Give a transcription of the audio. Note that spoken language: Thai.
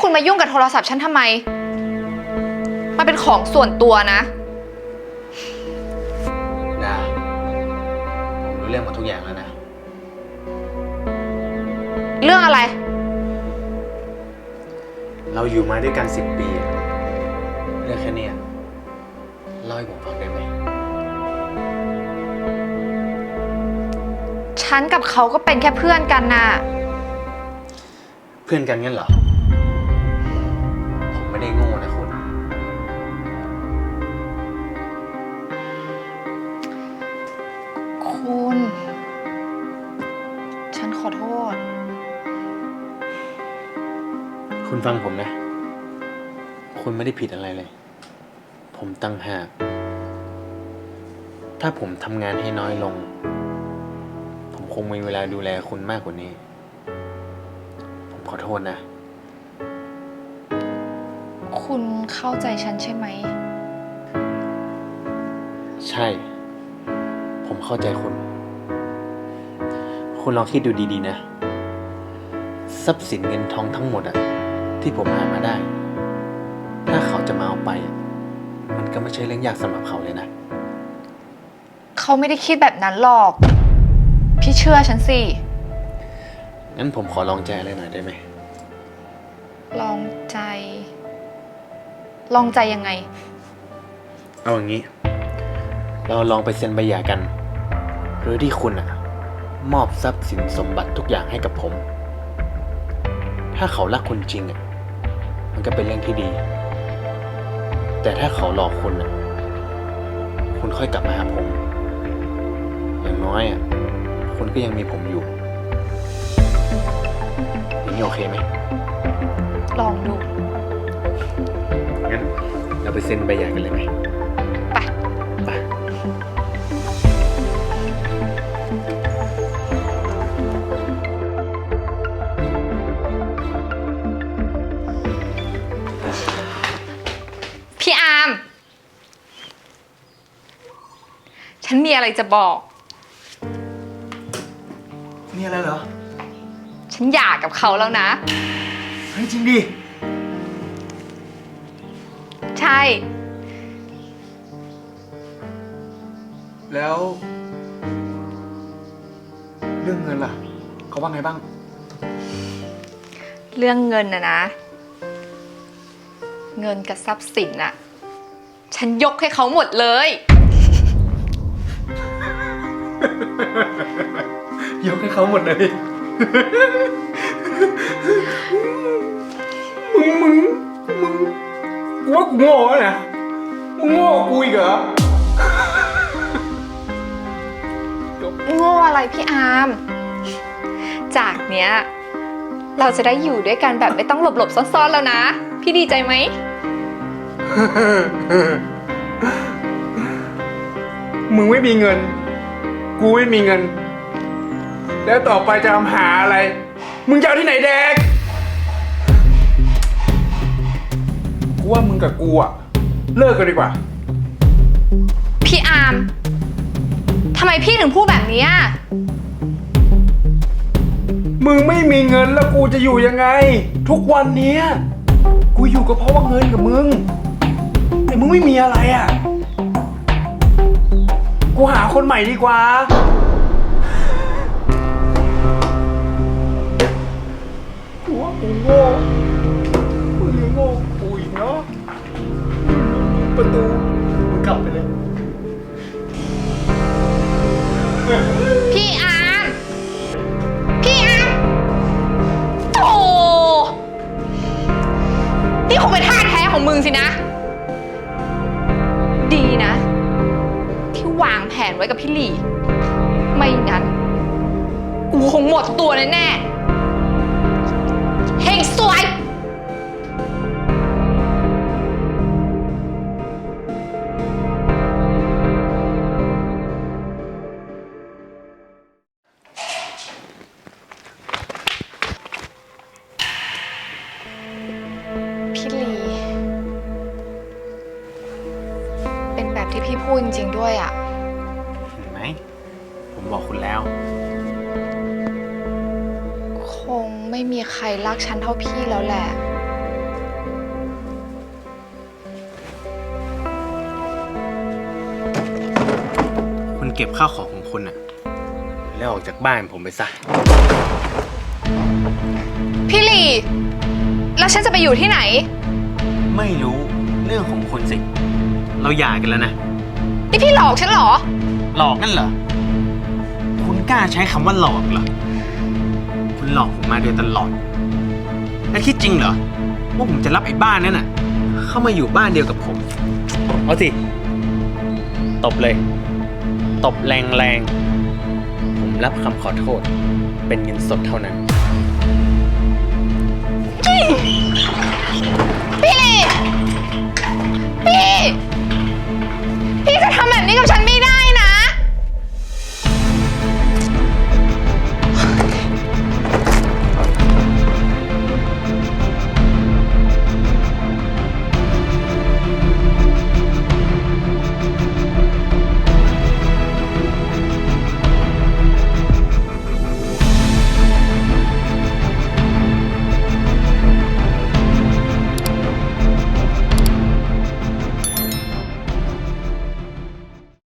คุณมายุ่งกับโทรศัพท์ฉันทำไม มันเป็นของส่วนตัวนะ ดาผมรู้เรื่องหมดทุกอย่างแล้วนะ เรื่องอะไร เราอยู่มาด้วยกันสิบปีอะเรื่องแค่เนี้ยเล่าให้ผมฟังได้ไหม ฉันกับเขาก็เป็นแค่เพื่อนกันน่ะ เพื่อนกันงั้นเหรอผม ไม่ได้โง่นะคุณ คุณ ฉันขอโทษ คุณฟังผมนะ คุณไม่ได้ผิดอะไรเลย ผมตั้งหาก ถ้าผมทำงานให้น้อยลง ผมคงมีเวลาดูแลคุณมากกว่านี้ ผมขอโทษนะ คุณเข้าใจฉันใช่ไหม ใช่ ผมเข้าใจคุณ คุณลองคิดดูดีๆนะ ทรัพย์สินเงินทองทั้งหมดอะที่ผมหามาได้ ถ้าเขาจะมาเอาไปอะมันก็ไม่ใช่เรื่องยากสำหรับเขาเลยนะ เขาไม่ได้คิดแบบนั้นหรอก พี่เชื่อฉันสิ งั้นผมขอลองใจอะไรหน่อยได้ไหม ลองใจ ลองใจยังไง เอาอย่างนี้ เราลองไปเซ็นใบหย่ากันโดยที่คุณอะมอบทรัพย์สินสมบัติทุกอย่างให้กับผม ถ้าเขารักคุณจริงอะมันก็เป็นเรื่องที่ดี แต่ถ้าเขาหลอกคุณอะคุณค่อยกลับมาหาผม อย่างน้อยอะคุณก็ยังมีผมอยู่ อย่างนี้โอเคไหม ลองดูงั้น เราไปเซ็นใบหย่ากันเลยไหมไปไปพี่อาร์มฉันมีอะไรจะบอก มีอะไรเหรอ ฉันหย่ากับเขาแล้วนะ เฮ้ยจริงดิ ใช่ แล้ว เรื่องเงินล่ะ เขาว่าไงบ้าง เรื่องเงินนะนะ เงินกับทรัพย์สินอะฉันยกให้เขาหมดเลย ยกให้เขาหมดเลย มึงมึงมึงกู ว่ากูโง่แล้วนะมึงโง่กว่ากูอีกเหรอโง่อะไรพี่อาร์ม จากเนี้ย เราจะได้อยู่ด้วยกันแบบไม่ต้องหลบๆซ่อนๆแล้วนะ พี่ดีใจไหม มึงไม่มีเงิน กูไม่มีเงิน แล้วต่อไปจะทำหาอะไร มึงจะเอาที่ไหนแดก ว่ามึงกับกูอะเลิกกันดีกว่า พี่อาร์มทำไมพี่ถึงพูดแบบนี้อะมึงไม่มีเงินแล้วกูจะอยู่ยังไง ทุกวันเนี้ยกูอยู่ก็เพราะว่าเงินกับมึง แต่มึงไม่มีอะไรอะกูหาคนใหม่ดีกว่า ดีนะ ที่วางแผนไว้กับพี่หลี่ไม่งั้น กูคงหมดตัวแน่ๆเฮงสวย พูดจริงด้วยอะเห็นไหม ผมบอกคุณแล้ว คงไม่มีใครรักฉันเท่าพี่แล้วแหละ คุณเก็บข้าวของของคุณน่ะ แล้วออกจากบ้านผมไปซะ พี่ลี แล้วฉันจะไปอยู่ที่ไหน ไม่รู้เรื่องของคุณสิ เราหย่ากันแล้วนะ นี่พี่หลอกฉันเหรอ หลอกนั่นเหรอ คุณกล้าใช้คำว่าหลอกเหรอ คุณหลอกผมมาโดยตลอด แล้วคิดจริงเหรอ ว่าผมจะรับไอ้บ้านนั่นน่ะ เข้ามาอยู่บ้านเดียวกับผม เอาสิ ตบเลย ตบแรงๆ ผมรับคำขอโทษ เป็นเงินสดเท่านั้น